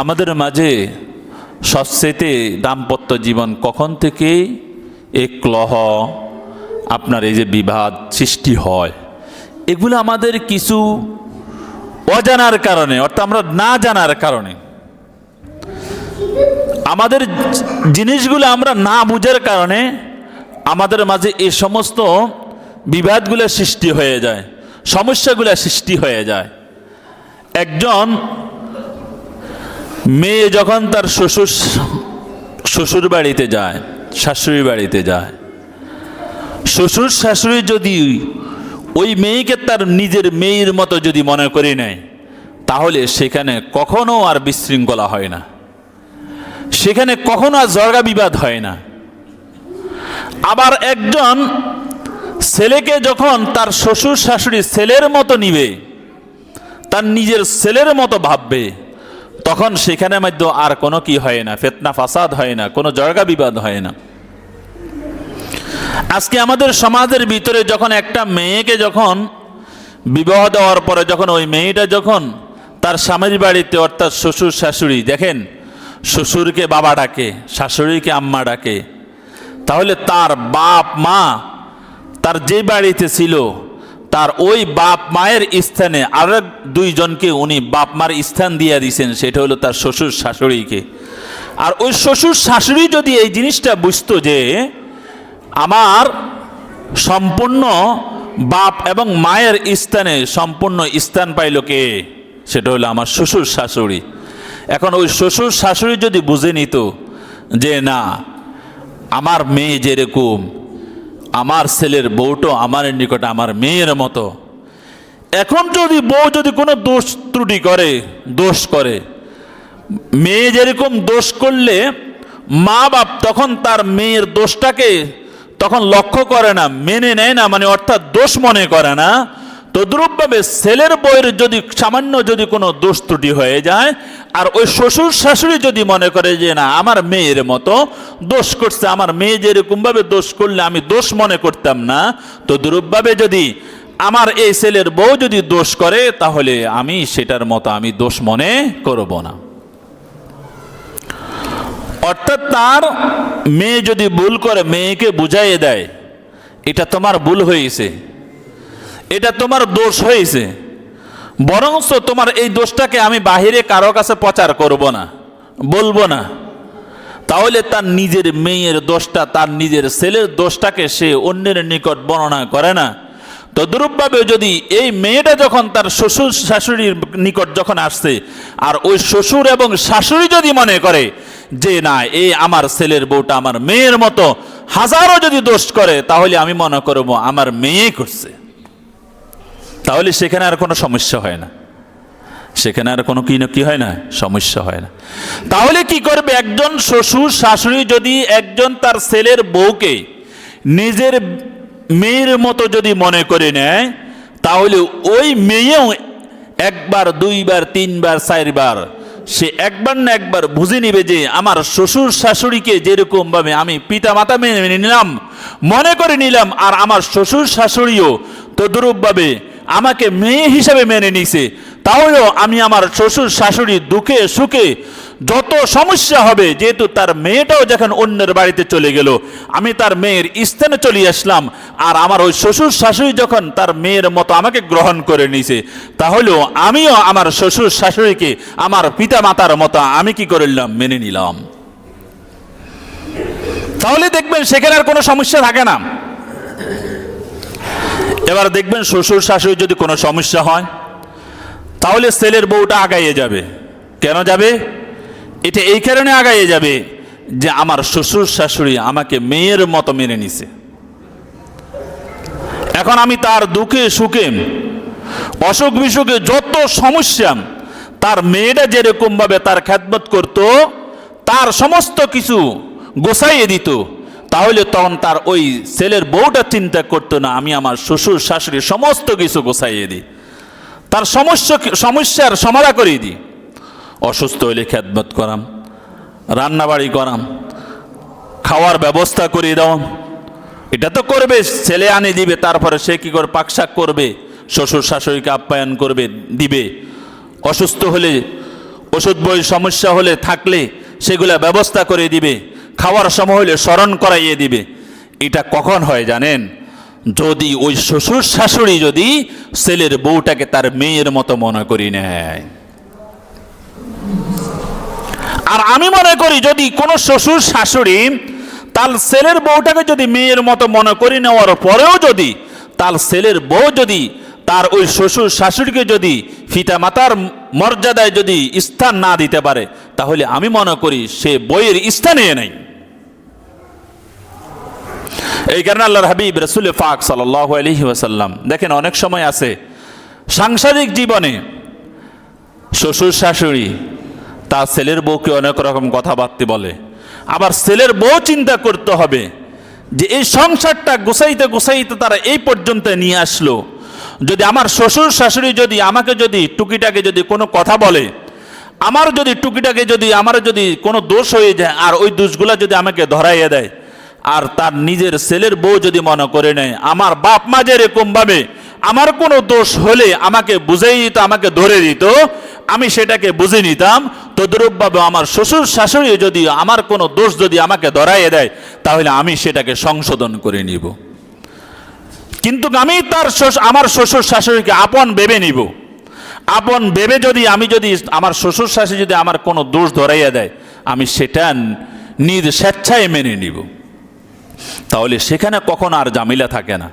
আমাদের মাঝে সবচেয়ে দাম্পত্য জীবন কখন থেকে এই ক্লহ আপনার এই যে বিবাদ সৃষ্টি হয়, এগুলো আমাদের কিছু অজানার কারণে, অর্থাৎ আমরা না জানার কারণে। আমাদের জিনিসগুলো আমরা না বুঝার কারণে আমাদের মাঝে এই সমস্ত বিবাদগুলো সৃষ্টি হয়ে যায়, সমস্যাগুলো সৃষ্টি হয়ে যায়। একজন মেয়ে যখন তার শ্বশুর শ্বশুর বাড়িতে যায়, শাশুড়ি বাড়িতে যায়, শ্বশুর শাশুড়ি যদি ওই মেয়েকে তার নিজের মেয়ের মতো যদি মনে করে নেয়, তাহলে সেখানে কখনো আর বিশৃঙ্খলা হয় না। সেখানে কখনো আর জর্গা বিবাদ হয় না। আবার একজন ছেলেকে যখন তার শ্বশুর শাশুড়ি ছেলের মতো নিবে, তার নিজের ছেলের মতো ভাববে তখন সেখানে মধ্যে আর কোনো কি হয় না, ফেতনা, ফাসাদ হয় না, কোনো জর্গা বিবাদ হয় না। আজকে আমাদের সমাজের ভিতরে যখন একটা মেয়েকে যখন বিবাহ দেওয়ার পরে যখন ওই মেয়েটা যখন তার স্বামীর বাড়িতে, অর্থাৎ শ্বশুর, শাশুড়ি, দেখেন, শ্বশুরকে বাবা ডাকে, শাশুড়িকে আম্মা ডাকে, তাহলে তার বাপ, মা তার যে বাড়িতে ছিল তার ওই বাপ মায়ের স্থানে আরেক দুইজনকে উনি বাপ মার স্থান দিয়ে দিয়েছেন সেটা হলো তার শ্বশুর শাশুড়িকে। আর ওই শ্বশুর শাশুড়ি যদি এই জিনিসটা বুঝতো যে আমার সম্পূর্ণ বাপ এবং মায়ের স্থানে সম্পূর্ণ স্থান পাইল কে? সেটা হলো আমার শ্বশুর শাশুড়ি। এখন ওই শ্বশুর শাশুড়ি যদি বুঝে নিত যে না, আমার মেয়ে যেরকম আমার ছেলের বউটো আমার নিকটে, আমার মেয়ের মতো। এখন যদি বউ যদি কোনো দোষ ত্রুটি করে, দোষ করে, মেয়ে যেরকম দোষ করলে মা বাপ তখন তার মেয়ের দোষটাকে তখন লক্ষ্য করে না, মেনে নেয় না মানে অর্থাৎ দোষ মনে করে না তদ্রূপভাবে ছেলের বইয়ের যদি সামান্য যদি কোনো দোষ ত্রুটি হয়ে যায়, আর ওই শ্বশুর শাশুড়ি যদি মনে করে যে না, আমার মেয়ের মতো দোষ করছে, আমার মেয়ে যেরকমভাবে দোষ করলে আমি দোষ মনে করতাম না, তদ্রূপভাবে যদি আমার এই ছেলের বউ যদি দোষ করে, তাহলে আমি সেটার মতো আমি দোষ মনে করব না। অর্থাৎ তার মেয়ে যদি ভুল করে, মেয়েকে বুঝাইয়ে দেয়, এটা তোমার ভুল হয়েছে। এটা তোমার দোষ হয়েছে। বরঞ্চ তোমার এই দোষটাকে আমি বাহিরে কারও কাছে প্রচার করব না, বলব না। তাহলে তার নিজের মেয়ের দোষটা, তার নিজের ছেলের দোষটাকে সে অন্যের নিকট বর্ণনা করে না। তদ্রূপভাবে যদি এই মেয়েটা যখন তার শ্বশুর শাশুড়ির নিকট যখন আসছে, আর ওই শ্বশুর এবং শাশুড়ি যদি মনে করে যে, না এই আমার ছেলের বউটা আমার মেয়ের মতো, হাজারো যদি দোষ করে, তাহলে আমি মনে করব আমার মেয়ে করছে। তাহলে সেখানে আর কোনো সমস্যা হয় না। সেখানে আর কোনো কি না কি হয় না? সমস্যা হয় না। তাহলে কি করবে? একজন শ্বশুর, শাশুড়ি যদি একজন তার ছেলের বউকে নিজের মেয়ের মতো যদি মনে করে নেয়, তাহলে ওই মেয়েও একবার, দুইবার, তিনবার, চারবার সে একবার না একবার বুঝে নিবে যে আমার শ্বশুর, শাশুড়িকে যেরকম ভাবে আমি পিতা মাতা মেনে নিলাম, মনে করে নিলাম, আর আমার শ্বশুর, শাশুড়িও তদ্রূপভাবে আমাকে মেয়ে হিসাবে মেনে নিছে। তাহলেও আমি আমার শ্বশুর শাশুড়ি দুঃখে সুখে যত সমস্যা হবে, যেহেতু তার মেয়েটাও যখন অন্যের বাড়িতে চলে গেল, আমি তার মেয়ের স্থানে চলে আসলাম আর আমার ওই শ্বশুর শাশুড়ি যখন তার মেয়ের মতো আমাকে গ্রহণ করে নিছে, তাহলেও আমিও আমার শ্বশুর শাশুড়িকে আমার পিতা মাতার মতো আমি কি করলাম, মেনে নিলাম। তাহলে দেখবেন সেখানে আর কোনো সমস্যা থাকে না। এবার দেখবেন শ্বশুর শাশুড়ি যদি কোনো সমস্যা হয়, তাহলে ছেলের বউটা আগাইয়ে যাবে। কেন যাবে? এটা এই কারণে আগাইয়ে যাবে যে আমার শ্বশুর শাশুড়ি আমাকে মেয়ের মতো মেনে নিছে। এখন আমি তার দুঃখে সুখে, অসুখ বিসুখে যত সমস্যা, তার মেয়েটা যেরকম ভাবে তার খ্যাতমত করত, তার সমস্ত কিছু গোসাইয়ে দিত। তাহলে তখন তার ওই ছেলের বউটা চিন্তা করতো না, আমি আমার শ্বশুর, শাশুড়ি সমস্ত কিছু গোছাইয়ে দিই। তার সমস্যা সমস্যার সমাধা করিয়ে দিই। অসুস্থ হইলে খ্যাতমত করাম, রান্নাবাড়ি করাম, খাওয়ার ব্যবস্থা করিয়ে দাও। এটা তো করবে, ছেলে আনে দিবে, তারপরে সে কী করে পাকশাক করবে, শ্বশুর শাশুড়িকে আপ্যায়ন করবে, দিবে। অসুস্থ হলে, ওষুধ বই সমস্যা হলে থাকলে সেগুলা ব্যবস্থা করে দিবে। খাওয়ার সময় হলে স্মরণ করাইয়ে দিবে। এটা কখন হয় জানেন? যদি ওই শ্বশুর শাশুড়ি যদি ছেলের বউটাকে তার মেয়ের মতো মনে করি নেয়। আর আমি মনে করি যদি কোনো শ্বশুর শাশুড়ি তার ছেলের বউটাকে যদি মেয়ের মতো মনে করি নেওয়ার পরেও যদি তার ছেলের বউ যদি তার ওই শ্বশুর শাশুড়িকে যদি পিতামাতার মর্যাদায় যদি স্থান না দিতে পারে, তাহলে আমি মনে করি সে বইয়ের স্থানে নেই। এই কারণে আল্লাহর হাবিব রসুল ফাক সাল্লাহ আলহি ওয়াসাল্লাম, দেখেন অনেক সময় আছে সাংসারিক জীবনে শ্বশুর শাশুড়ি তার ছেলের বউকে অনেক রকম কথাবার্তা বলে, আবার ছেলের বউ চিন্তা করতে হবে যে এই সংসারটা গুছাইতে গুছাইতে তারা এই পর্যন্ত নিয়ে আসলো। যদি আমার শ্বশুর শাশুড়ি যদি আমাকে যদি টুকিটাকে যদি কোনো কথা বলে, আমার যদি টুকিটাকে যদি, আমার যদি কোনো দোষ হয়ে যায়, আর ওই দোষগুলা যদি আমাকে ধরাইয়ে দেয় আর তার নিজের ছেলের বউ যদি মনে করে নেয়, আমার বাপ মা যেরকম ভাবে আমার কোনো দোষ হলে আমাকে বুঝেই দিত, আমাকে ধরে দিত, আমি সেটাকে বুঝে নিতাম, তদ্রূপভাবে আমার শ্বশুর শাশুড়ি যদি আমার কোনো দোষ যদি আমাকে ধরাইয়ে দেয়, তাহলে আমি সেটাকে সংশোধন করে নিব। কিন্তু আমি তার আমার শ্বশুর শাশুড়িকে আপন ভেবে নিব। আপন ভেবে যদি আমি যদি আমার শ্বশুর শাশুড়ি যদি আমার কোনো দোষ ধরাইয়া দেয়, আমি সেটা নিজ স্বেচ্ছায় মেনে নিব। তাহলে সেখানে কখন আর জামিলা থাকে না?